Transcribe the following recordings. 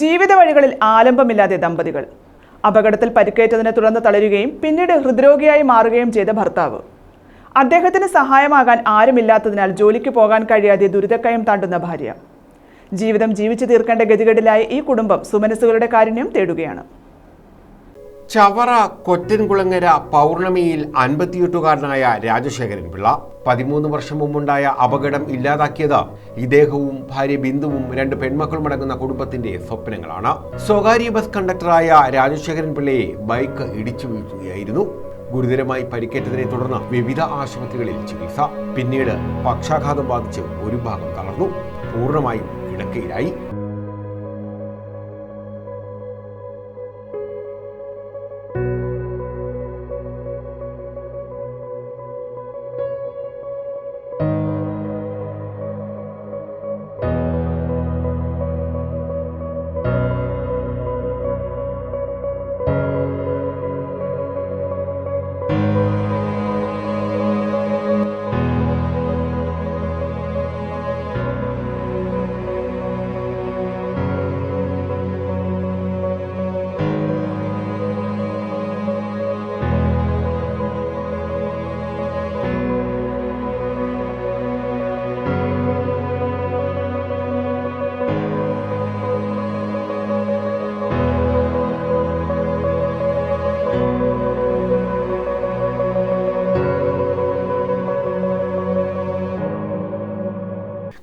ജീവിത വഴികളിൽ ആലംബമില്ലാതെ ദമ്പതികൾ. അപകടത്തിൽ പരിക്കേറ്റതിനെ തുടർന്ന് തളരുകയും പിന്നീട് ഹൃദ്രോഗിയായി മാറുകയും ചെയ്ത ഭർത്താവ്. അദ്ദേഹത്തിന് സഹായമാകാൻ ആരുമില്ലാത്തതിനാൽ ജോലിക്ക് പോകാൻ കഴിയാതെ ദുരിതക്കയം താണ്ടുന്ന ഭാര്യ. ജീവിതം ജീവിച്ചു തീർക്കേണ്ട ഗതികേടിലായ ഈ കുടുംബം സുമനസ്സുകളുടെ കാരുണ്യം തേടുകയാണ്. ചവറ കൊറ്റൻകുളങ്ങര പൗർണമിയിൽ അൻപത്തിയെട്ടുകാരനായ രാജശേഖരൻ പിള്ള പതിമൂന്ന് വർഷം മുമ്പുണ്ടായ അപകടം ഇല്ലാതാക്കിയത് ഇദ്ദേഹവും ഭാര്യ ബിന്ദുവും രണ്ട് പെൺമക്കളും അടങ്ങുന്ന കുടുംബത്തിന്റെ സ്വപ്നങ്ങളാണ്. സ്വകാര്യ ബസ് കണ്ടക്ടറായ രാജശേഖരൻ പിള്ളയെ ബൈക്ക് ഇടിച്ചു വീഴ്ത്തുകയായിരുന്നു. ഗുരുതരമായി പരിക്കേറ്റതിനെ തുടർന്ന് വിവിധ ആശുപത്രികളിൽ ചികിത്സ. പിന്നീട് പക്ഷാഘാതം ബാധിച്ച് ഒരു ഭാഗം തളർന്നു. പൂർണമായും കിടക്കയിലായി.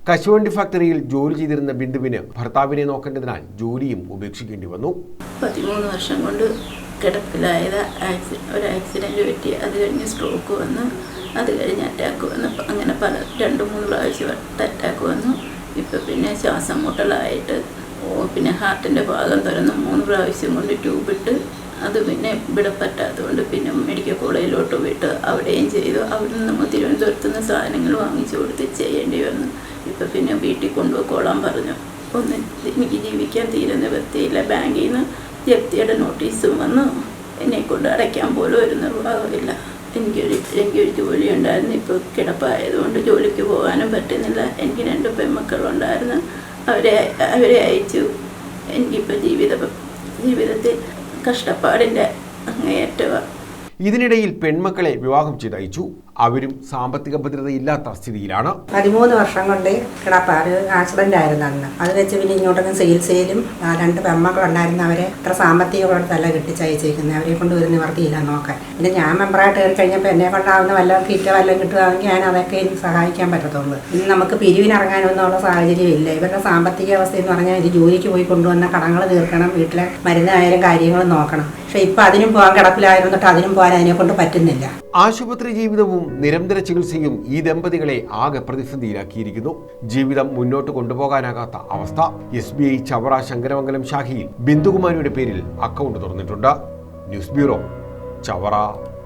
കശുവണ്ടി ഫാക്ടറിയിൽ ജോലി ചെയ്തിരുന്ന ബിന്ദുവിന് ഭർത്താവിനെ നോക്കേണ്ടതിനാൽ ജോലിയും ഉപേക്ഷിക്കേണ്ടി വന്നു. പതിമൂന്ന് വർഷം കൊണ്ട് കിടപ്പിലായത്. ഒരു ആക്സിഡന്റ് പറ്റി. അത് കഴിഞ്ഞ് സ്ട്രോക്ക് വന്നു. അത് കഴിഞ്ഞ് അറ്റാക്ക് വന്നു. അങ്ങനെ പല രണ്ട് മൂന്ന് പ്രാവശ്യം അറ്റാക്ക് വന്നു. ഇപ്പം പിന്നെ ശ്വാസം മുട്ടലായിട്ട് പിന്നെ ഹാർട്ടിന്റെ ഭാഗം തുറന്ന് മൂന്ന് പ്രാവശ്യം കൊണ്ട് ട്യൂബ് ഇട്ട് അത് പിന്നെ ഇവിടെ പറ്റാത്തതുകൊണ്ട് പിന്നെ മെഡിക്കൽ കോളേജിലോട്ട് വിട്ട് അവിടെയും ചെയ്തു. അവിടെ നിന്ന് നമ്മൾ തിരുവനന്തപുരത്ത് നിന്ന് സാധനങ്ങൾ വാങ്ങിച്ചു കൊടുത്ത് ചെയ്യേണ്ടി വന്നു. ഇപ്പം പിന്നെ വീട്ടിൽ കൊണ്ടുപോയിക്കോളാൻ പറഞ്ഞു. ഒന്നും എനിക്ക് ജീവിക്കാൻ തീരെ നിവൃത്തിയില്ല ബാങ്കിൽ നിന്ന് ജപ്തിയുടെ നോട്ടീസും വന്നു. എന്നെ കൊണ്ട് അടയ്ക്കാൻ പോലും ഒരു നിർവാഹമില്ല എനിക്കൊരു എനിക്കൊരു ജോലി ഉണ്ടായിരുന്നു. ഇപ്പോൾ കിടപ്പായതുകൊണ്ട് ജോലിക്ക് പോകാനും പറ്റുന്നില്ല. എനിക്ക് രണ്ട് പെൺമക്കളുണ്ടായിരുന്നു. അവരെ അവരെ അയച്ചു. എനിക്കിപ്പോൾ ജീവിത ജീവിതത്തിൽ കഷ്ടപ്പാടിന്റെ അങ്ങേയറ്റമാണ് ഇതിനിടയിൽ പെൺമക്കളെ വിവാഹം ചെയ്തയച്ചു അവരും സാമ്പത്തിക ഭദ്രതയില്ലാത്ത സ്ഥിതിയിലാണ്. പതിമൂന്ന് വർഷം കൊണ്ട് കിടപ്പാട് ആക്സിഡന്റ് ആയിരുന്നു അന്ന്. അത് വെച്ച് പിന്നെ ഇങ്ങോട്ടൊന്നും ചികിത്സയിലും രണ്ട് പെമ്മക്കളുണ്ടായിരുന്നു അവരെ. അത്ര സാമ്പത്തിക കൊടുത്തല്ല കെട്ടിച്ചയച്ചിരിക്കുന്നത്. അവരെ കൊണ്ട് ഒരു നിവർത്തിയില്ല നോക്കാൻ. പിന്നെ ഞാൻ മെമ്പറായിട്ട് കയറി കഴിഞ്ഞപ്പോൾ എന്നെ കൊണ്ടാവുന്ന വല്ല കിറ്റ വല്ലതും കിട്ടുകയാണെങ്കിൽ ഞാൻ അതൊക്കെ എനിക്ക് സഹായിക്കാൻ പറ്റത്തുള്ളൂ. ഇനി നമുക്ക് പിരിവിനിറങ്ങാനൊന്നുള്ള സാഹചര്യം ഇല്ല. ഇവരുടെ സാമ്പത്തിക അവസ്ഥ എന്ന് പറഞ്ഞാൽ ഇത് ജോലിക്ക് പോയി കൊണ്ടുവന്ന കടങ്ങൾ തീർക്കണം വീട്ടിലെ മരുന്നായാലും കാര്യങ്ങളും നോക്കണം. പക്ഷെ ഇപ്പം അതിനും പോകാൻ കിടപ്പിലായിരുന്നിട്ട് അതിനും പോകാൻ അതിനെ കൊണ്ട് പറ്റുന്നില്ല. ആശുപത്രി ജീവിതവും നിരന്തര ചികിത്സയും ഈ ദമ്പതികളെ ആകെ പ്രതിസന്ധിയിലാക്കിയിരിക്കുന്നു. ജീവിതം മുന്നോട്ട് കൊണ്ടുപോകാനാകാത്ത അവസ്ഥ. S B I Chavara Sankaramangalam ശാഖയിൽ ബിന്ദുകുമാരിയുടെ പേരിൽ അക്കൗണ്ട് തുറന്നിട്ടുണ്ട്. News bureau Chavara.